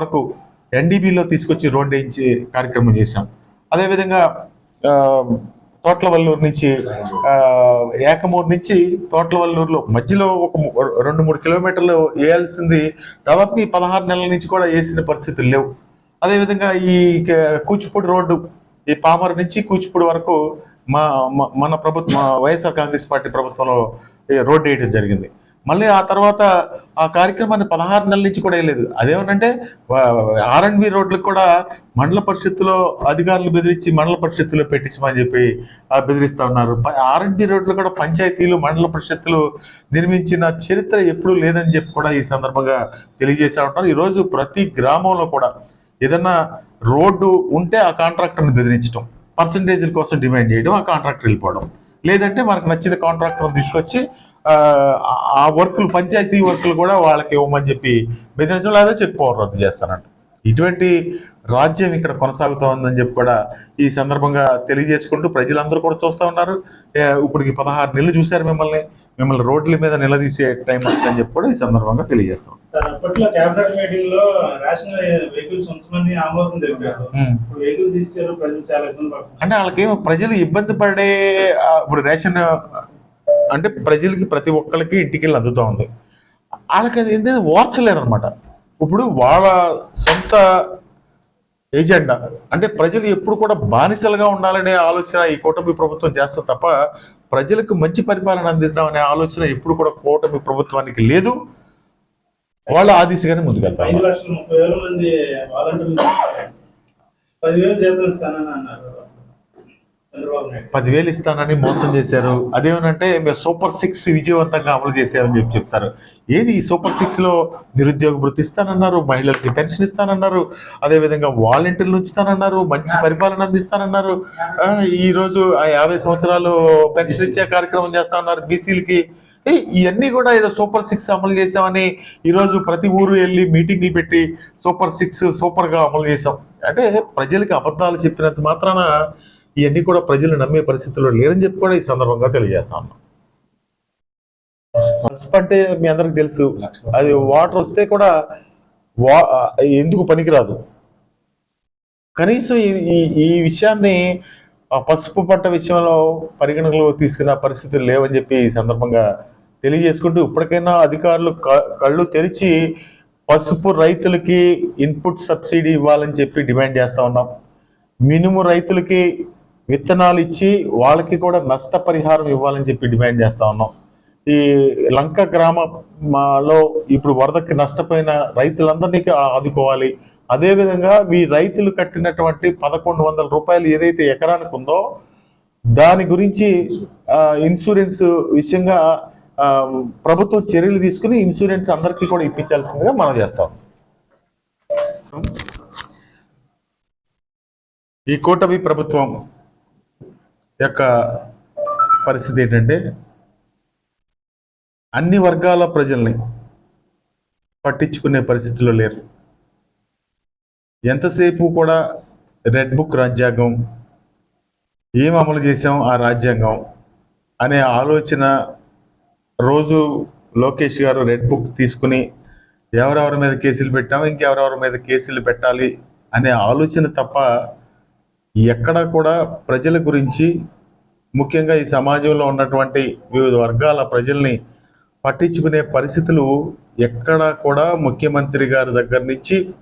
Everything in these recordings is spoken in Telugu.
వరకు ఎన్డీబీలో తీసుకొచ్చి రోడ్డు వేయించి కార్యక్రమం చేశాం. అదేవిధంగా తోట్లవల్లూరు నుంచి ఏకమూరు నుంచి తోట్లవల్లూరులో మధ్యలో ఒక రెండు మూడు కిలోమీటర్లు వేయాల్సింది దాదాపు ఈ పదహారు నెలల నుంచి కూడా వేసిన పరిస్థితులు లేవు. అదేవిధంగా ఈ కూచిపూడి రోడ్డు ఈ పామర్ నుంచి కూచిపూడి వరకు మా మన ప్రభుత్వం వైఎస్ఆర్ కాంగ్రెస్ పార్టీ ప్రభుత్వంలో ఈ రోడ్డు వేయడం జరిగింది. మళ్ళీ ఆ తర్వాత ఆ కార్యక్రమాన్ని పదహారు నెలల నుంచి కూడా వేయలేదు. అదేమనంటే బి రోడ్లకు కూడా మండల పరిషత్తులో అధికారులు బెదిరించి మండల పరిషత్తులో పెట్టించమని చెప్పి బెదిరిస్తూ ఉన్నారు. ఆర్ ఉన్నారు బి రోడ్లు కూడా పంచాయతీలు మండల పరిషత్తులు నిర్మించిన చరిత్ర ఎప్పుడూ లేదని చెప్పి కూడా ఈ సందర్భంగా తెలియజేస్తూ ఉంటారు. ఈరోజు ప్రతి గ్రామంలో కూడా ఏదన్నా రోడ్డు ఉంటే ఆ కాంట్రాక్టర్ని బెదిరించడం పర్సంటేజీల కోసం డిమాండ్ చేయడం ఆ కాంట్రాక్టర్ వెళ్ళిపోవడం. లేదంటే మనకు నచ్చిన కాంట్రాక్టర్ని తీసుకొచ్చి ఆ, వర్కులు పంచాయతీ వర్కులు కూడా వాళ్ళకి ఇవ్వమని చెప్పి బెదిరించడం లేదా చెక్ పవర్ రద్దు చేస్తానంట. ఇటువంటి రాజ్యం ఇక్కడ కొనసాగుతూ ఉందని చెప్పి కూడా ఈ సందర్భంగా తెలియజేసుకుంటూ ప్రజలందరూ కూడా చూస్తూ ఉన్నారు. ఇప్పటికి పదహారు నెలలు చూశారు మిమ్మల్ని. మిమ్మల్ని రోడ్ల మీద నిలదీసే టైం వస్తుందని చెప్పి కూడా ఈ సందర్భంగా తెలియజేస్తాం. సార్ అప్పట్లో క్యాబినెట్ మీటింగ్లో రేషన్ వెహికల్స్ ఉంచమని ఆమోదం తెలిపారు. ఇప్పుడు వెహికల్ తీసారు ప్రజలు చాలా ఇబ్బంది పడుతున్నారు. అంటే వాళ్ళకి ప్రజలు ఇబ్బంది పడే ఇప్పుడు రేషన్ అంటే ప్రజలకి ప్రతి ఒక్కరికి ఇంటికి వెళ్ళి అందుతూ ఉంది. వాళ్ళకి అది ఏంటంటే ఓర్చలేరు అనమాట ఇప్పుడు వాళ్ళ సొంత ఏజెండా. అంటే ప్రజలు ఎప్పుడు కూడా బానిసలుగా ఉండాలనే ఆలోచన ఈ కూటమి ప్రభుత్వం చేస్తే తప్ప ప్రజలకు మంచి పరిపాలన అందిద్దామనే ఆలోచన ఎప్పుడు కూడా కూటమి ప్రభుత్వానికి లేదు. వాళ్ళు ఆ దిశగానే ముందుకెళ్తారు ఐదు లక్షల ముప్పై వేల మంది వాలంటీర్లు పదివేలు ఇస్తానని మోసం చేశారు. అదేమనంటే మేము సూపర్ సిక్స్ విజయవంతంగా అమలు చేశారని చెప్పి చెప్తారు. ఏది సూపర్ సిక్స్లో నిరుద్యోగ వృత్తి ఇస్తానన్నారు మహిళలకి పెన్షన్ ఇస్తానన్నారు అదేవిధంగా వాలంటీర్లు ఉంచుతానన్నారు మంచి పరిపాలన అందిస్తానన్నారు. ఈరోజు ఆ యాభై సంవత్సరాలు పెన్షన్ ఇచ్చే కార్యక్రమం చేస్తా ఉన్నారు బీసీలకి ఇవన్నీ కూడా ఏదో సూపర్ సిక్స్ అమలు చేసామని ఈరోజు ప్రతి ఊరు వెళ్ళి మీటింగ్లు పెట్టి సూపర్ సిక్స్ సూపర్గా అమలు చేసాం అంటే ప్రజలకి అబద్ధాలు చెప్పినంత మాత్రాన ఇవన్నీ కూడా ప్రజలు నమ్మే పరిస్థితుల్లో లేరని చెప్పి కూడా ఈ సందర్భంగా తెలియజేస్తా ఉన్నాం. పసుపు అంటే మీ అందరికి తెలుసు అది వాటర్ వస్తే కూడా వా ఎందుకు పనికిరాదు? కనీసం ఈ- ఈ విషయాన్ని ఆ పసుపు పంట విషయంలో పరిగణనలో తీసుకున్న పరిస్థితులు లేవని చెప్పి ఈ సందర్భంగా తెలియజేసుకుంటూ ఇప్పటికైనా అధికారులు క- కళ్ళు తెరిచి పసుపు రైతులకి ఇన్పుట్ సబ్సిడీ ఇవ్వాలని చెప్పి డిమాండ్ చేస్తూ ఉన్నాం. మినుము రైతులకి విత్తనాలు ఇచ్చి వాళ్ళకి కూడా నష్టపరిహారం ఇవ్వాలని చెప్పి డిమాండ్ చేస్తా ఉన్నాం. ఈ లంక గ్రామంలో ఇప్పుడు వరదకి నష్టపోయిన రైతులందరినీ ఆదుకోవాలి. అదేవిధంగా మీ రైతులు కట్టినటువంటి పదకొండు వందల రూపాయలు ఏదైతే ఎకరానికి ఉందో దాని గురించి ఇన్సూరెన్స్ విషయంగా ప్రభుత్వం చర్యలు తీసుకుని ఇన్సూరెన్స్ అందరికీ కూడా ఇప్పించాల్సిందిగా మనం చేస్తాం ఈ కూటమి ప్రభుత్వం యొక్క పరిస్థితి ఏంటంటే అన్ని వర్గాల ప్రజల్ని పట్టించుకునే పరిస్థితిలో లేరు. ఎంతసేపు కూడా రెడ్ బుక్ రాజ్యాంగం ఏం అమలు చేసాం ఆ రాజ్యాంగం అనే ఆలోచన రోజు లోకేష్ గారు రెడ్ బుక్ తీసుకుని ఎవరెవరి మీద కేసులు పెట్టాము ఇంకెవరెవరి మీద కేసులు పెట్టాలి అనే ఆలోచన తప్ప ఎక్కడా కూడా ప్రజల గురించి ముఖ్యంగా ఈ సమాజంలో ఉన్నటువంటి వివిధ వర్గాల ప్రజల్ని పట్టించుకునే పరిస్థితులు ఎక్కడా కూడా ముఖ్యమంత్రి గారి దగ్గర నుంచి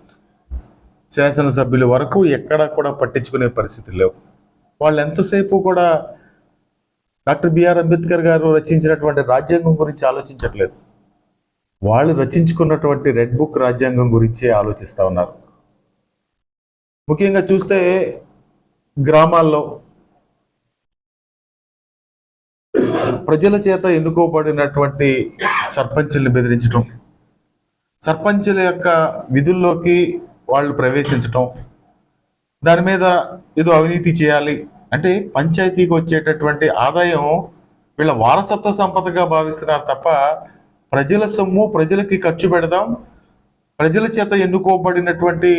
శాసనసభ్యుల వరకు ఎక్కడా కూడా పట్టించుకునే పరిస్థితి లేవు. వాళ్ళు ఎంతసేపు కూడా డాక్టర్ బిఆర్ అంబేద్కర్ గారు రచించినటువంటి రాజ్యాంగం గురించి ఆలోచించట్లేదు. వాళ్ళు రచించుకున్నటువంటి రెడ్ బుక్ రాజ్యాంగం గురించే ఆలోచిస్తూ ఉన్నారు. ముఖ్యంగా చూస్తే గ్రామాల్లో ప్రజల చేత ఎన్నుకోబడినటువంటి సర్పంచుల్ని బెదిరించడం సర్పంచుల యొక్క విధుల్లోకి వాళ్ళు ప్రవేశించటం దాని మీద ఏదో అవినీతి చేయాలి అంటే పంచాయతీకి వచ్చేటటువంటి ఆదాయం వీళ్ళ వారసత్వ సంపదగా భావిస్తున్నారు తప్ప ప్రజల సొమ్ము ప్రజలకి ఖర్చు పెడదాం ప్రజల చేత ఎన్నుకోబడినటువంటి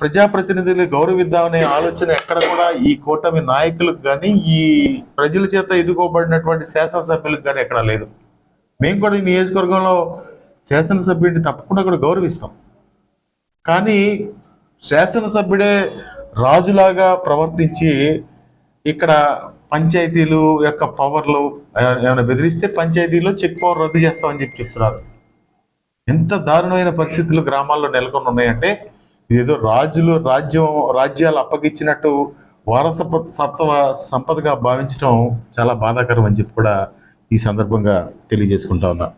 ప్రజాప్రతినిధులు గౌరవిద్దామనే ఆలోచన ఎక్కడ కూడా ఈ కూటమి నాయకులకు కానీ ఈ ప్రజల చేత ఎదుకోబడినటువంటి శాసనసభ్యులకు కానీ ఎక్కడ లేదు. మేము కూడా ఈ నియోజకవర్గంలో శాసనసభ్యుడిని తప్పకుండా కూడా గౌరవిస్తాం. కానీ శాసనసభ్యుడే రాజులాగా ప్రవర్తించి ఇక్కడ పంచాయతీలు యొక్క పవర్లు ఏమైనా బెదిరిస్తే పంచాయతీలో చెక్ పవర్ రద్దు చేస్తామని చెప్పి చెప్తున్నారు. ఎంత దారుణమైన పరిస్థితులు గ్రామాల్లో నెలకొని ఉన్నాయంటే ఇదేదో రాజులు రాజ్యం రాజ్యాలు అప్పగించినట్టు వారసత్వ సత్వ సంపదగా భావించడం చాలా బాధాకరం అని చెప్పి కూడా ఈ సందర్భంగా తెలియజేసుకుంటా ఉన్నా.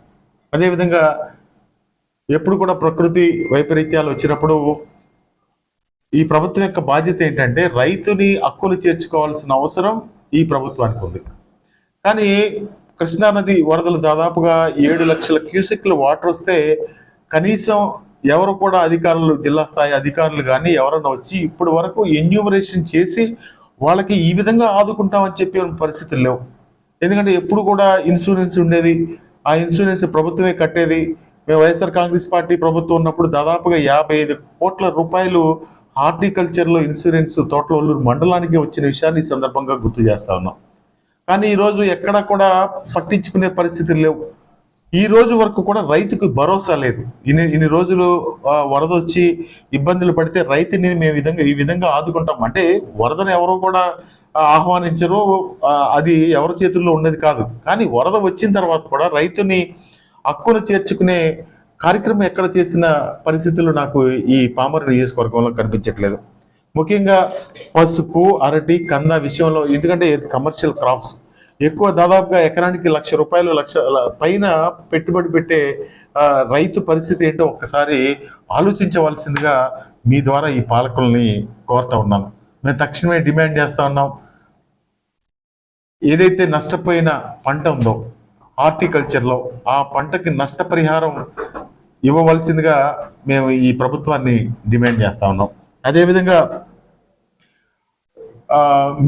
అదేవిధంగా ఎప్పుడు కూడా ప్రకృతి వైపరీత్యాలు వచ్చినప్పుడు ఈ ప్రభుత్వం యొక్క బాధ్యత ఏంటంటే రైతుని హక్కులు చేర్చుకోవాల్సిన అవసరం ఈ ప్రభుత్వానికి ఉంది. కానీ కృష్ణానది వరదలు దాదాపుగా ఏడు లక్షల క్యూసెక్లు వాటర్ వస్తే కనీసం ఎవరు కూడా అధికారులు జిల్లా స్థాయి అధికారులు కానీ ఎవరైనా వచ్చి ఇప్పటి వరకు ఎన్యూమరేషన్ చేసి వాళ్ళకి ఈ విధంగా ఆదుకుంటామని చెప్పే పరిస్థితులు లేవు. ఎందుకంటే ఎప్పుడు కూడా ఇన్సూరెన్స్ ఉండేది. ఆ ఇన్సూరెన్స్ ప్రభుత్వమే కట్టేది. మేము వైఎస్ఆర్ కాంగ్రెస్ పార్టీ ప్రభుత్వం ఉన్నప్పుడు దాదాపుగా యాభై ఐదు కోట్ల రూపాయలు హార్టికల్చర్లో ఇన్సూరెన్స్ తోటలూరు మండలానికి వచ్చిన విషయాన్ని ఈ సందర్భంగా గుర్తు చేస్తా ఉన్నాం. కానీ ఈరోజు ఎక్కడా కూడా పట్టించుకునే పరిస్థితులు లేవు. ఈ రోజు వరకు కూడా రైతుకు భరోసా లేదు. ఇన్ని ఇన్ని రోజులు వరద వచ్చి ఇబ్బందులు పడితే రైతుని మేము విధంగా ఈ విధంగా ఆదుకుంటాం. అంటే వరదను ఎవరు కూడా ఆహ్వానించరు. అది ఎవరి చేతుల్లో ఉన్నది కాదు. కానీ వరద వచ్చిన తర్వాత కూడా రైతుని హక్కును చేర్చుకునే కార్యక్రమం ఎక్కడ చేసిన పరిస్థితులు నాకు ఈ పామర నియోజకవర్గంలో కనిపించట్లేదు. ముఖ్యంగా పసుపు అరటి కంద విషయంలో ఎందుకంటే కమర్షియల్ క్రాప్స్ ఎక్కువ దాదాపుగా ఎకరానికి లక్ష రూపాయలు లక్ష పైన పెట్టుబడి పెట్టే రైతు పరిస్థితి ఏంటో ఒక్కసారి ఆలోచించవలసిందిగా మీ ద్వారా ఈ పాలకుల్ని కోరుతా ఉన్నాను. మేము తక్షణమే డిమాండ్ చేస్తూ ఉన్నాం. ఏదైతే నష్టపోయిన పంట ఉందో హార్టికల్చర్లో ఆ పంటకి నష్టపరిహారం ఇవ్వవలసిందిగా మేము ఈ ప్రభుత్వాన్ని డిమాండ్ చేస్తూ ఉన్నాం. అదేవిధంగా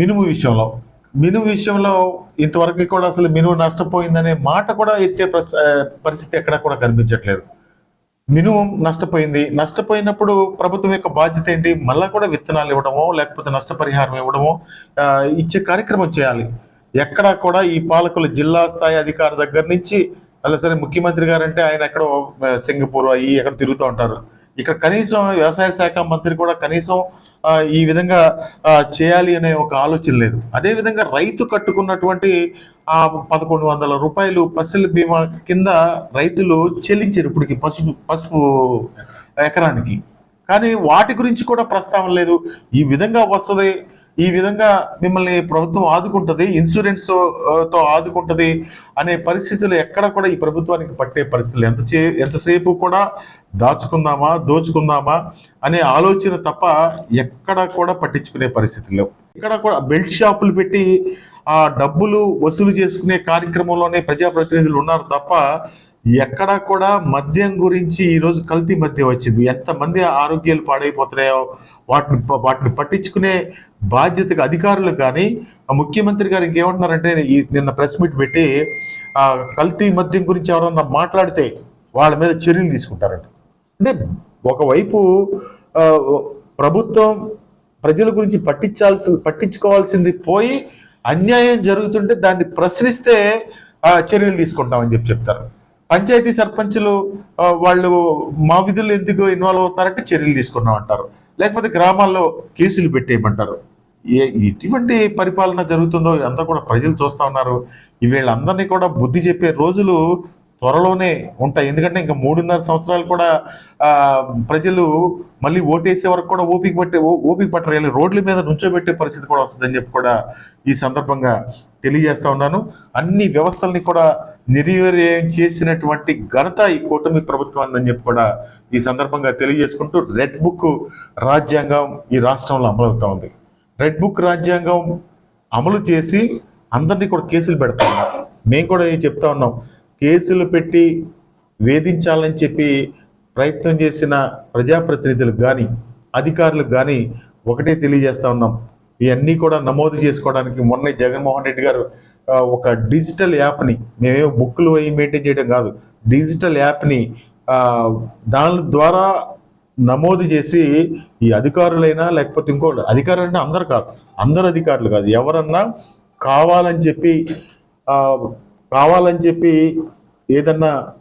మినుము విషయంలో మిను విషయంలో ఇంతవరకు కూడా అసలు మినువు నష్టపోయిందనే మాట కూడా ఎత్తే ప్రస్- పరిస్థితి ఎక్కడా కూడా కనిపించట్లేదు. మినుము నష్టపోయింది. నష్టపోయినప్పుడు ప్రభుత్వం యొక్క బాధ్యత ఏంటి? మళ్ళీ కూడా విత్తనాలు ఇవ్వడమో లేకపోతే నష్టపరిహారం ఇవ్వడమో ఇచ్చే కార్యక్రమం చేయాలి. ఎక్కడా కూడా ఈ పాలకులు జిల్లా స్థాయి అధికారి దగ్గర నుంచి అలా సరే ముఖ్యమంత్రి గారు అంటే ఆయన ఎక్కడో సింగపూర్ అయ్యి ఎక్కడ తిరుగుతూ ఉంటారు. ఇక్కడ కనీసం వ్యవసాయ శాఖ మంత్రి కూడా కనీసం ఈ విధంగా చేయాలి అనే ఒక ఆలోచన లేదు. అదే విధంగా రైతు కట్టుకున్నటువంటి ఆ పదకొండు వందల రూపాయలు పసిల బీమా కింద రైతులు చెల్లించారు ఇప్పటికి పసుపు పసుపు ఎకరానికి. కానీ వాటి గురించి కూడా ప్రస్తావన లేదు. ఈ విధంగా వస్తుంది ఈ విధంగా మిమ్మల్ని ప్రభుత్వం ఆదుకుంటుంది ఇన్సూరెన్స్తో ఆదుకుంటుంది అనే పరిస్థితులు ఎక్కడ కూడా ఈ ప్రభుత్వానికి పట్టే పరిస్థితులు. ఎంత చే ఎంతసేపు కూడా దాచుకుందామా దోచుకుందామా అనే ఆలోచన తప్ప ఎక్కడ కూడా పట్టించుకునే పరిస్థితులు ఇక్కడ కూడా బెల్ట్ షాపులు పెట్టి ఆ డబ్బులు వసూలు చేసుకునే కార్యక్రమంలోనే ప్రజాప్రతినిధులు ఉన్నారు తప్ప ఎక్కడా కూడా మద్యం గురించి ఈరోజు కల్తీ మద్యం వచ్చింది. ఎంతమంది ఆరోగ్యాలు పాడైపోతున్నాయో వాటిని వాటిని పట్టించుకునే బాధ్యతగా అధికారులు కానీ ముఖ్యమంత్రి గారు ఇంకేమంటున్నారంటే ఈ నిన్న ప్రెస్ మీట్ పెట్టి కల్తీ మద్యం గురించి ఎవరన్నా మాట్లాడితే వాళ్ళ మీద చర్యలు తీసుకుంటారంట. అంటే ఒకవైపు ప్రభుత్వం ప్రజల గురించి పట్టించాల్సి పట్టించుకోవాల్సింది పోయి అన్యాయం జరుగుతుంటే దాన్ని ప్రశ్నిస్తే చర్యలు తీసుకుంటామని చెప్పి చెప్తారు. పంచాయతీ సర్పంచులు వాళ్ళు మా విధులు ఎందుకు ఇన్వాల్వ్ అవుతారంటే చర్యలు తీసుకున్నాం అంటారు లేకపోతే గ్రామాల్లో కేసులు పెట్టేయమంటారు. ఏ ఇటువంటి పరిపాలన జరుగుతుందో అంతా కూడా ప్రజలు చూస్తూ ఉన్నారు. వీళ్ళందరినీ కూడా బుద్ధి చెప్పే రోజులు త్వరలోనే ఉంటాయి. ఎందుకంటే ఇంకా మూడున్నర సంవత్సరాలు కూడా ప్రజలు మళ్ళీ ఓటేసే వరకు కూడా ఓపిక పట్టే ఓ- ఓపిక పట్టరు. రోడ్ల మీద నుంచోబెట్టే పరిస్థితి కూడా వస్తుందని చెప్పి కూడా ఈ సందర్భంగా తెలియజేస్తా ఉన్నాను. అన్ని వ్యవస్థల్ని కూడా నిర్వీర్యం చేసినటువంటి ఘనత ఈ కూటమి ప్రభుత్వం అని చెప్పి కూడా ఈ సందర్భంగా తెలియజేసుకుంటూ రెడ్ బుక్ రాజ్యాంగం ఈ రాష్ట్రంలో అమలవుతా ఉంది. రెడ్ బుక్ రాజ్యాంగం అమలు చేసి అందరినీ కూడా కేసులు పెడతా ఉన్నారు. మేము కూడా ఏం చెప్తా ఉన్నాం కేసులు పెట్టి వేధించాలని చెప్పి ప్రయత్నం చేసిన ప్రజాప్రతినిధులకు కానీ అధికారులకు కానీ ఒకటే తెలియజేస్తా ఉన్నాం. ఇవన్నీ కూడా నమోదు చేసుకోవడానికి మొన్న జగన్మోహన్ రెడ్డి గారు ఒక డిజిటల్ యాప్ని మేమేమో బుక్లు అవి మెయింటైన్ చేయడం కాదు డిజిటల్ యాప్ని దాని ద్వారా నమోదు చేసి ఈ అధికారులైనా లేకపోతే ఇంకో అధికారులు అందరు కాదు అందరు అధికారులు కాదు ఎవరన్నా కావాలని చెప్పి కావాలని చెప్పి ఏదన్నా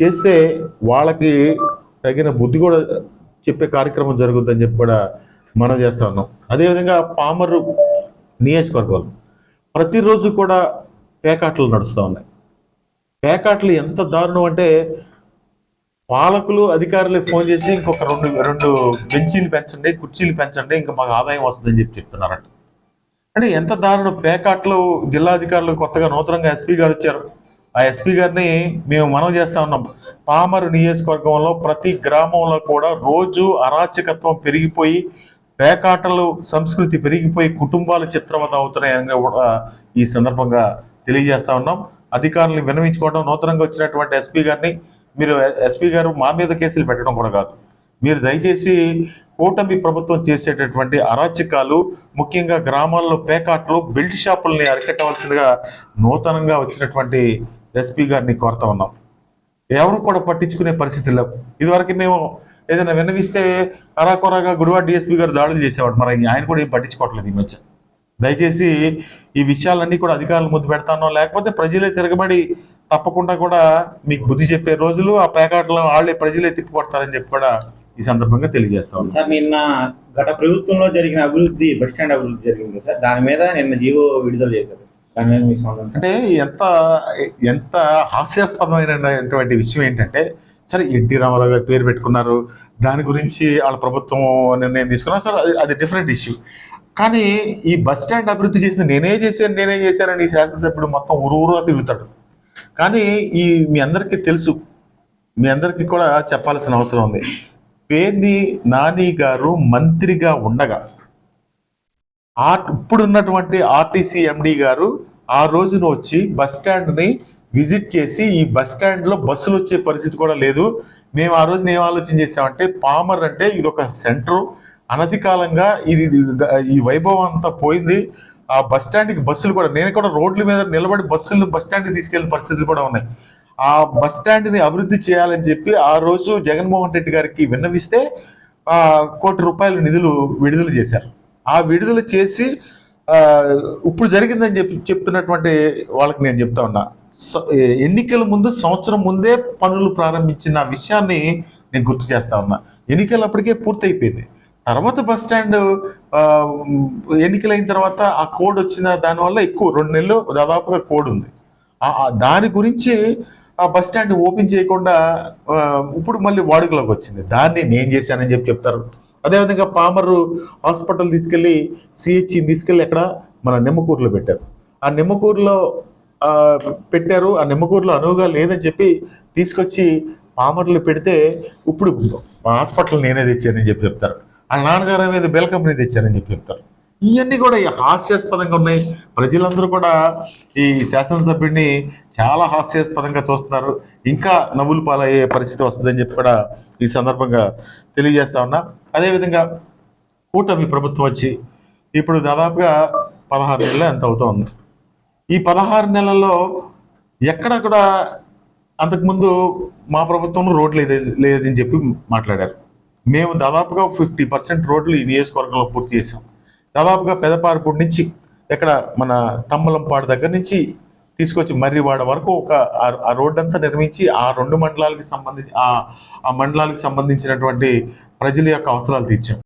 చేస్తే వాళ్ళకి తగిన బుద్ధి కూడా చెప్పే కార్యక్రమం జరుగుతుందని చెప్పి కూడా మనం చేస్తా ఉన్నాం. అదేవిధంగా పామరు నియోజకవర్గాలు ప్రతిరోజు కూడా పేకాటలు నడుస్తూ ఉన్నాయి. పేకాటలు ఎంత దారుణం అంటే పాలకులు అధికారులు ఫోన్ చేసి ఇంకొక రెండు రెండు బెంచీలు పెంచండి కుర్చీలు పెంచండి ఇంకా మాకు ఆదాయం వస్తుందని చెప్పి చెప్తున్నారట. అంటే ఎంత దారుణం పేకాటలు జిల్లా అధికారులు కొత్తగా నూతనంగా ఎస్పీ గారు వచ్చారు. ఆ ఎస్పీ గారిని మేము మనం చేస్తా ఉన్నాం. పామరు నియోజకవర్గంలో ప్రతి గ్రామంలో కూడా రోజు అరాచకత్వం పెరిగిపోయి పేకాటలు సంస్కృతి పెరిగిపోయి కుటుంబాలు చిత్రవత అవుతున్నాయని కూడా ఈ సందర్భంగా తెలియజేస్తా ఉన్నాం. అధికారులను విన్నవించుకోవడం నూతనంగా వచ్చినటువంటి ఎస్పీ గారిని మీరు ఎస్పీ గారు మా మీద కేసులు పెట్టడం కూడా కాదు. మీరు దయచేసి కూటమి ప్రభుత్వం చేసేటటువంటి అరాచకాలు ముఖ్యంగా గ్రామాల్లో పేకాట్లు బెల్ట్ షాపుల్ని అరికట్టవలసిందిగా నూతనంగా వచ్చినటువంటి ఎస్పీ గారిని కోరుతా ఉన్నాం. ఎవరు కూడా పట్టించుకునే పరిస్థితి లేవు. ఇదివరకు మేము ఏదైనా విన్నవిస్తే అరాకొరాగా గుడివాడ డిఎస్పీ గారు దాడులు చేసేవాడు. మరి ఆయన కూడా ఏం పట్టించుకోవట్లేదు ఈ మధ్య. దయచేసి ఈ విషయాలన్నీ కూడా అధికారులు ముద్దు పెడతానో లేకపోతే ప్రజలే తిరగబడి తప్పకుండా కూడా మీకు బుద్ధి చెప్పే రోజులు ఆ పేకాటలో వాళ్ళే ప్రజలే తిప్పికొడతారని చెప్పి కూడా ఈ సందర్భంగా తెలియజేస్తా సార్ నిన్న గత ప్రభుత్వంలో జరిగిన అభివృద్ధి బస్ స్టాండ్ అభివృద్ధి జరిగింది సార్. దాని మీద నిన్న జీవో విడుదల చేశారు. అంటే ఎంత ఎంత హాస్యాస్పదమైనటువంటి విషయం ఏంటంటే సరే ఎన్టీ రామారావు గారు పేరు పెట్టుకున్నారు. దాని గురించి వాళ్ళ ప్రభుత్వం నిర్ణయం తీసుకున్నా సార్ అది- అది డిఫరెంట్ ఇష్యూ కానీ ఈ బస్ స్టాండ్ అభివృద్ధి చేసింది నేనే చేశాను నేనే చేశానని ఈ శాసనసభ్యుడు మొత్తం ఊరు ఊరు తిరుగుతాడు. కానీ ఈ మీ అందరికీ తెలుసు మీ అందరికీ కూడా చెప్పాల్సిన అవసరం ఉంది. పేర్ని నాని గారు మంత్రిగా ఉండగా ఆ ఇప్పుడున్నటువంటి ఆర్టీసీ ఎండి గారు ఆ రోజున వచ్చి బస్ స్టాండ్ని విజిట్ చేసి ఈ బస్ స్టాండ్లో బస్సులు వచ్చే పరిస్థితి కూడా లేదు. మేము ఆ రోజు ఏం ఆలోచన చేసామంటే పామర్ అంటే ఇది ఒక సెంటర్. అనధికాలంగా ఇది ఇది ఈ వైభవం అంతా పోయింది. ఆ బస్ స్టాండ్కి బస్సులు కూడా నేను కూడా రోడ్ల మీద నిలబడి బస్సులు బస్ స్టాండ్కి తీసుకెళ్ళిన పరిస్థితులు కూడా ఉన్నాయి. ఆ బస్ స్టాండ్ని అభివృద్ధి చేయాలని చెప్పి ఆ రోజు జగన్మోహన్ రెడ్డి గారికి విన్నవిస్తే కోటి రూపాయల నిధులు విడుదల చేశారు. ఆ విడుదల చేసి ఇప్పుడు జరిగిందని చెప్పి చెప్తున్నటువంటి వాళ్ళకి నేను చెప్తా ఉన్నా. ఎన్నికల ముందు సంవత్సరం ముందే పనులు ప్రారంభించిన విషయాన్ని నేను గుర్తు చేస్తా ఉన్నా. ఎన్నికలు అప్పటికే పూర్తయిపోయింది. తర్వాత బస్ స్టాండ్ ఎన్నికలైన తర్వాత ఆ కోడ్ వచ్చిన దానివల్ల ఎక్కువ రెండు నెలలు దాదాపుగా కోడ్ ఉంది. దాని గురించి ఆ బస్ స్టాండ్ ఓపెన్ చేయకుండా ఇప్పుడు మళ్ళీ వాడుకలోకి వచ్చింది. దాన్ని నేను చేశానని చెప్పి చెప్తారు. అదేవిధంగా పామరు హాస్పిటల్ తీసుకెళ్ళి సిహెచ్ని తీసుకెళ్ళి అక్కడ మన నిమ్మకూరులో పెట్టారు. ఆ నిమ్మకూరులో పెట్టారు. ఆ నిమ్మకూరులో అనువుగా లేదని చెప్పి తీసుకొచ్చి పామర్లు పెడితే ఇప్పుడు హాస్పిటల్ నేనే తెచ్చానని చెప్పి చెప్తారు. ఆ నాన్నగారు మీద బెల్ కంపెనీ చెప్పి చెప్తారు. ఇవన్నీ కూడా హాస్యాస్పదంగా ఉన్నాయి. ప్రజలందరూ కూడా ఈ శాసనసభ్యుడిని చాలా హాస్యాస్పదంగా చూస్తున్నారు. ఇంకా నవ్వులు పాలయ్యే పరిస్థితి వస్తుందని చెప్పి కూడా ఈ సందర్భంగా తెలియజేస్తా ఉన్నా. అదేవిధంగా కూటమి ప్రభుత్వం వచ్చి ఇప్పుడు దాదాపుగా పదహారు నెలలు ఎంత అవుతోంది. ఈ పదహారు నెలల్లో ఎక్కడ కూడా అంతకుముందు మా ప్రభుత్వంలో రోడ్లు లేదు లేదని చెప్పి మాట్లాడారు. మేము దాదాపుగా ఫిఫ్టీ పర్సెంట్ రోడ్లు ఈ నియోజకవర్గంలో పూర్తి చేసాం దాదాపుగా పెదపారపూడి నుంచి ఎక్కడ మన తమ్మలంపాడు దగ్గర నుంచి తీసుకొచ్చి మర్రివాడ వరకు ఒక ఆ- రోడ్డు అంతా నిర్మించి ఆ రెండు మండలాలకి సంబంధించి ఆ ఆ మండలాలకు సంబంధించినటువంటి ప్రజల యొక్క అవసరాలు తీర్చాం.